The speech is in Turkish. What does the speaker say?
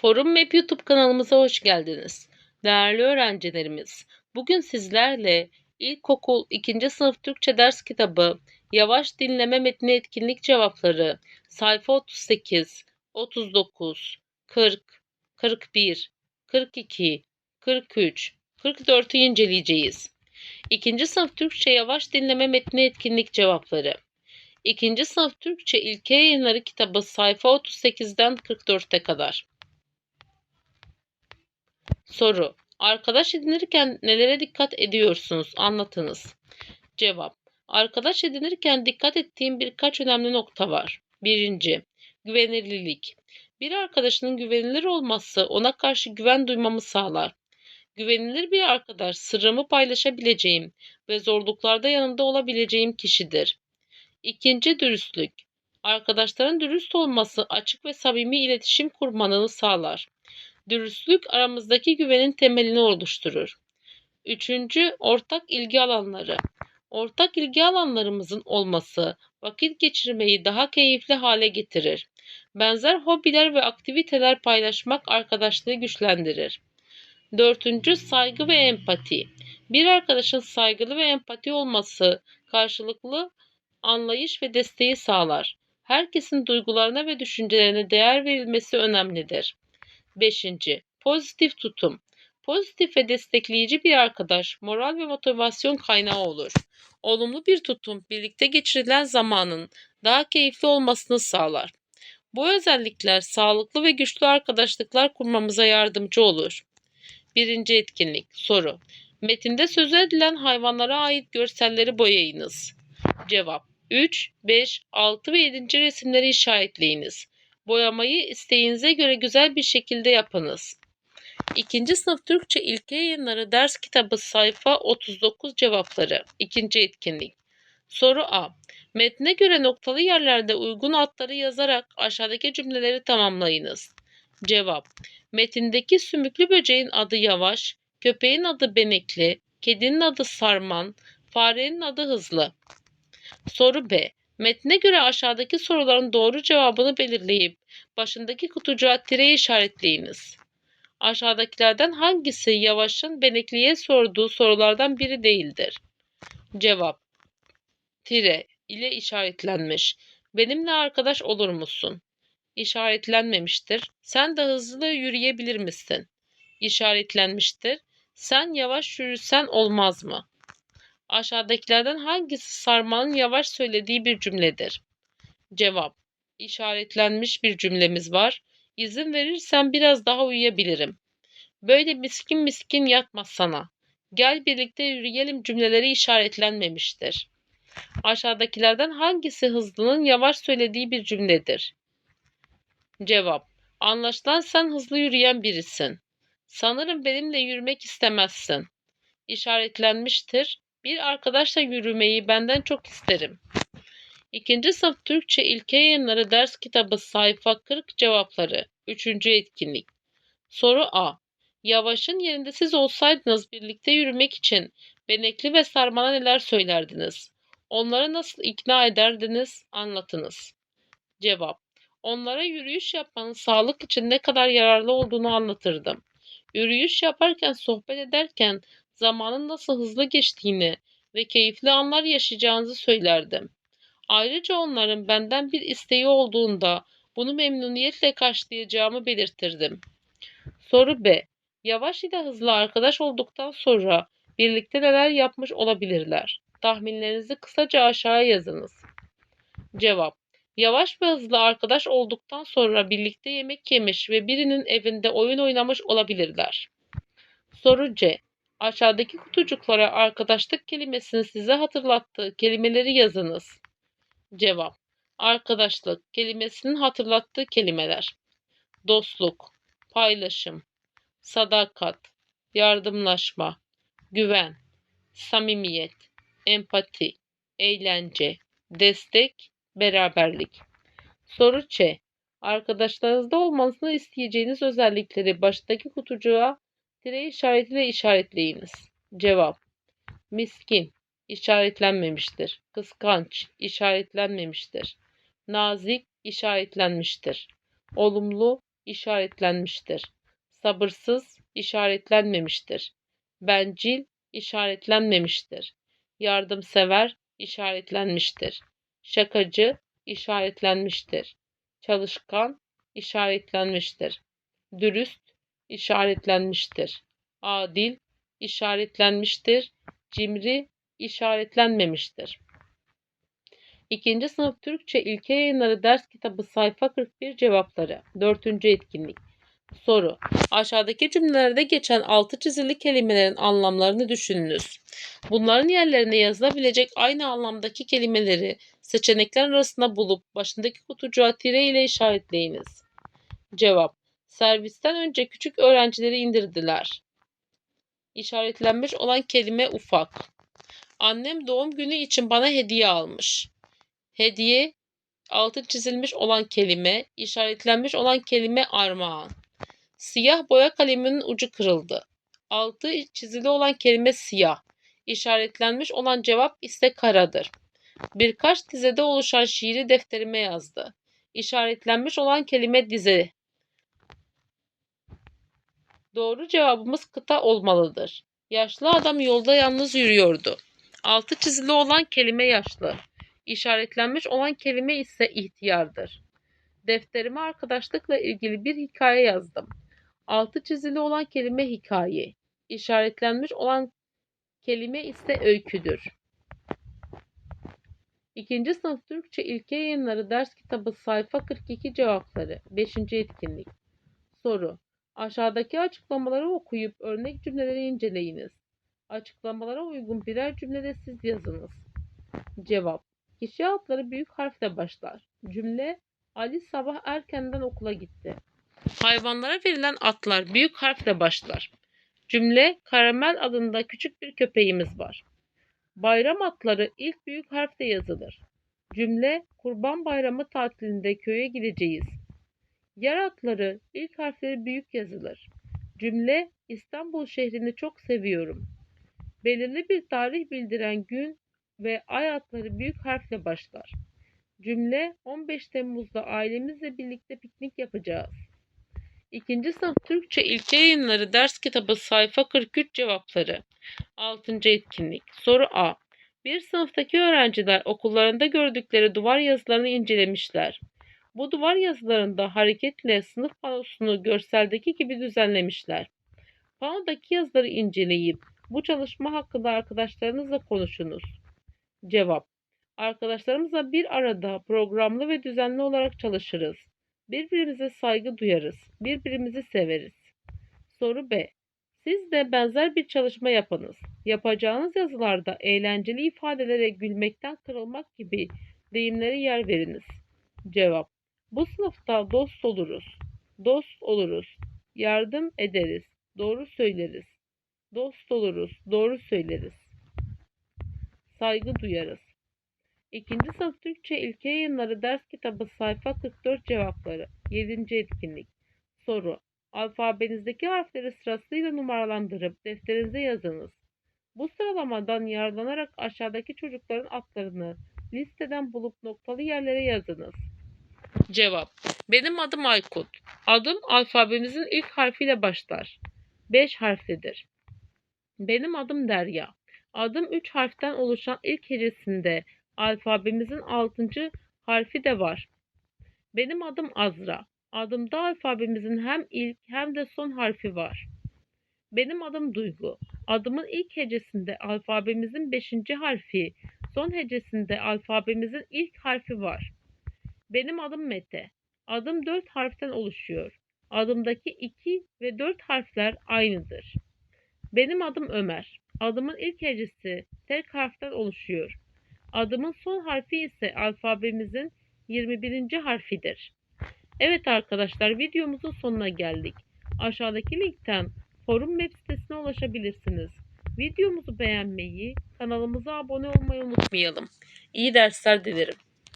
Forum Map YouTube kanalımıza hoş geldiniz. Değerli öğrencilerimiz, bugün sizlerle İlkokul 2. sınıf Türkçe ders kitabı Yavaş Dinleme Metni Etkinlik Cevapları sayfa 38, 39, 40, 41, 42, 43, 44'ü inceleyeceğiz. 2. sınıf Türkçe Yavaş Dinleme Metni Etkinlik Cevapları 2. sınıf Türkçe İlke Yayınları kitabı sayfa 38'den 44'e kadar. Soru. Arkadaş edinirken nelere dikkat ediyorsunuz? Anlatınız. Cevap. Arkadaş edinirken dikkat ettiğim birkaç önemli nokta var. Birinci, güvenilirlik. Bir arkadaşının güvenilir olması ona karşı güven duymamı sağlar. Güvenilir bir arkadaş sırrımı paylaşabileceğim ve zorluklarda yanımda olabileceğim kişidir. İkinci dürüstlük. Arkadaşların dürüst olması açık ve samimi iletişim kurmanı sağlar. Dürüstlük aramızdaki güvenin temelini oluşturur. Üçüncü, ortak ilgi alanları. Ortak ilgi alanlarımızın olması vakit geçirmeyi daha keyifli hale getirir. Benzer hobiler ve aktiviteler paylaşmak arkadaşlığı güçlendirir. Dördüncü, saygı ve empati. Bir arkadaşın saygılı ve empati olması karşılıklı anlayış ve desteği sağlar. Herkesin duygularına ve düşüncelerine değer verilmesi önemlidir. 5. Pozitif tutum. Pozitif ve destekleyici bir arkadaş moral ve motivasyon kaynağı olur. Olumlu bir tutum birlikte geçirilen zamanın daha keyifli olmasını sağlar. Bu özellikler sağlıklı ve güçlü arkadaşlıklar kurmamıza yardımcı olur. Birinci etkinlik soru. Metinde söz edilen hayvanlara ait görselleri boyayınız. Cevap 3, 5, 6 ve 7. resimleri işaretleyiniz. Boyamayı isteğinize göre güzel bir şekilde yapınız. İkinci sınıf Türkçe İlke Yayınları ders kitabı sayfa 39 cevapları. İkinci etkinlik. Soru A. Metne göre noktalı yerlerde uygun adları yazarak aşağıdaki cümleleri tamamlayınız. Cevap. Metindeki sümüklü böceğin adı Yavaş, köpeğin adı Benekli, kedinin adı Sarman, farenin adı Hızlı. Soru B. Metne göre aşağıdaki soruların doğru cevabını belirleyip başındaki kutucuğa tire işaretleyiniz. Aşağıdakilerden hangisi Yavaş'ın Benekli'ye sorduğu sorulardan biri değildir? Cevap Tire ile işaretlenmiş. Benimle arkadaş olur musun? İşaretlenmemiştir. Sen de hızlı yürüyebilir misin? İşaretlenmiştir. Sen yavaş yürüsen olmaz mı? Aşağıdakilerden hangisi sarmanın yavaş söylediği bir cümledir? Cevap. İşaretlenmiş bir cümlemiz var. İzin verirsen biraz daha uyuyabilirim. Böyle miskin miskin yatma sana. Gel birlikte yürüyelim cümleleri işaretlenmemiştir. Aşağıdakilerden hangisi hızlının yavaş söylediği bir cümledir? Cevap. Anlaşılan sen hızlı yürüyen birisin. Sanırım benimle yürümek istemezsin. İşaretlenmiştir. Bir arkadaşla yürümeyi benden çok isterim. İkinci sınıf Türkçe İlke Yayınları ders kitabı sayfa 40 cevapları. Üçüncü etkinlik. Soru A. Yavaş'ın yerinde siz olsaydınız birlikte yürümek için Benekli ve Sarman'a neler söylerdiniz? Onları nasıl ikna ederdiniz? Anlatınız. Cevap. Onlara yürüyüş yapmanın sağlık için ne kadar yararlı olduğunu anlatırdım. Yürüyüş yaparken, sohbet ederken zamanın nasıl hızlı geçtiğini ve keyifli anlar yaşayacağınızı söylerdim. Ayrıca onların benden bir isteği olduğunda bunu memnuniyetle karşılayacağımı belirtirdim. Soru B. Yavaş ile hızlı arkadaş olduktan sonra birlikte neler yapmış olabilirler? Tahminlerinizi kısaca aşağıya yazınız. Cevap. Yavaş ve hızlı arkadaş olduktan sonra birlikte yemek yemiş ve birinin evinde oyun oynamış olabilirler. Soru C. Aşağıdaki kutucuklara arkadaşlık kelimesini size hatırlattığı kelimeleri yazınız. Cevap. Arkadaşlık kelimesinin hatırlattığı kelimeler. Dostluk, paylaşım, sadakat, yardımlaşma, güven, samimiyet, empati, eğlence, destek, beraberlik. Soru Ç. Arkadaşlarınızda olmasını isteyeceğiniz özellikleri baştaki kutucuğa tire işaretiyle işaretleyiniz. Cevap. Miskin işaretlenmemiştir. Kıskanç işaretlenmemiştir. Nazik işaretlenmiştir. Olumlu işaretlenmiştir. Sabırsız işaretlenmemiştir. Bencil işaretlenmemiştir. Yardımsever işaretlenmiştir. Şakacı işaretlenmiştir. Çalışkan işaretlenmiştir. Dürüst işaretlenmiştir. Adil işaretlenmiştir. Cimri işaretlenmemiştir. İkinci sınıf Türkçe İlke Yayınları Ders Kitabı Sayfa 41 Cevapları 4. Etkinlik Soru Aşağıdaki cümlelerde geçen altı çizili kelimelerin anlamlarını düşününüz. Bunların yerlerine yazılabilecek aynı anlamdaki kelimeleri seçenekler arasında bulup başındaki kutucuğa tire ile işaretleyiniz. Cevap Servisten önce küçük öğrencileri indirdiler. İşaretlenmiş olan kelime ufak. Annem doğum günü için bana hediye almış. Hediye altı çizilmiş olan kelime, işaretlenmiş olan kelime armağan. Siyah boya kaleminin ucu kırıldı. Altı çizili olan kelime siyah. İşaretlenmiş olan cevap ise karadır. Birkaç dizede oluşan şiiri defterime yazdı. İşaretlenmiş olan kelime dize. Doğru cevabımız kıta olmalıdır. Yaşlı adam yolda yalnız yürüyordu. Altı çizili olan kelime yaşlı. İşaretlenmiş olan kelime ise ihtiyardır. Defterime arkadaşlıkla ilgili bir hikaye yazdım. Altı çizili olan kelime hikaye. İşaretlenmiş olan kelime ise öyküdür. İkinci sınıf Türkçe İlke Yayınları Ders Kitabı Sayfa 42 Cevapları 5. Etkinlik Soru Aşağıdaki açıklamaları okuyup örnek cümleleri inceleyiniz. Açıklamalara uygun birer cümlede siz yazınız. Cevap Kişi adları büyük harfle başlar. Cümle Ali sabah erkenden okula gitti. Hayvanlara verilen atlar büyük harfle başlar. Cümle Karamel adında küçük bir köpeğimiz var. Bayram atları ilk büyük harfle yazılır. Cümle Kurban Bayramı tatilinde köye gideceğiz. Yer atları ilk harfleri büyük yazılır. Cümle İstanbul şehrini çok seviyorum. Belirli bir tarih bildiren gün ve ay adları büyük harfle başlar. Cümle 15 Temmuz'da ailemizle birlikte piknik yapacağız. İkinci sınıf Türkçe İlke Yayınları Ders Kitabı Sayfa 43 Cevapları 6. Etkinlik Soru A Bir sınıftaki öğrenciler okullarında gördükleri duvar yazılarını incelemişler. Bu duvar yazılarında hareketle sınıf panosunu görseldeki gibi düzenlemişler. Panodaki yazıları inceleyip bu çalışma hakkında arkadaşlarınızla konuşunuz. Cevap Arkadaşlarımızla bir arada programlı ve düzenli olarak çalışırız. Birbirimize saygı duyarız. Birbirimizi severiz. Soru B. Siz de benzer bir çalışma yapınız. Yapacağınız yazılarda eğlenceli ifadelere gülmekten kırılmak gibi deyimlere yer veriniz. Cevap. Bu sınıfta dost oluruz. Dost oluruz. Yardım ederiz. Doğru söyleriz. Dost oluruz. Doğru söyleriz. Saygı duyarız. İkinci sınıf Türkçe İlke Yayınları Ders Kitabı Sayfa 44 Cevapları 7. Etkinlik Soru Alfabenizdeki harfleri sırasıyla numaralandırıp defterinize yazınız. Bu sıralamadan yararlanarak aşağıdaki çocukların adlarını listeden bulup noktalı yerlere yazınız. Cevap Benim adım Aykut. Adım alfabemizin ilk harfiyle başlar. 5 harflidir. Benim adım Derya. Adım 3 harften oluşan ilk hecesinde alfabemizin 6. harfi de var. Benim adım Azra. Adımda alfabemizin hem ilk hem de son harfi var. Benim adım Duygu. Adımın ilk hecesinde alfabemizin 5. harfi, son hecesinde alfabemizin ilk harfi var. Benim adım Mete. Adım 4 harften oluşuyor. Adımdaki 2 ve 4 harfler aynıdır. Benim adım Ömer. Adımın ilk hecesi tek harften oluşuyor. Adımın son harfi ise alfabemizin 21. harfidir. Evet arkadaşlar videomuzun sonuna geldik. Aşağıdaki linkten forum web sitesine ulaşabilirsiniz. Videomuzu beğenmeyi, kanalımıza abone olmayı unutmayalım. İyi dersler dilerim.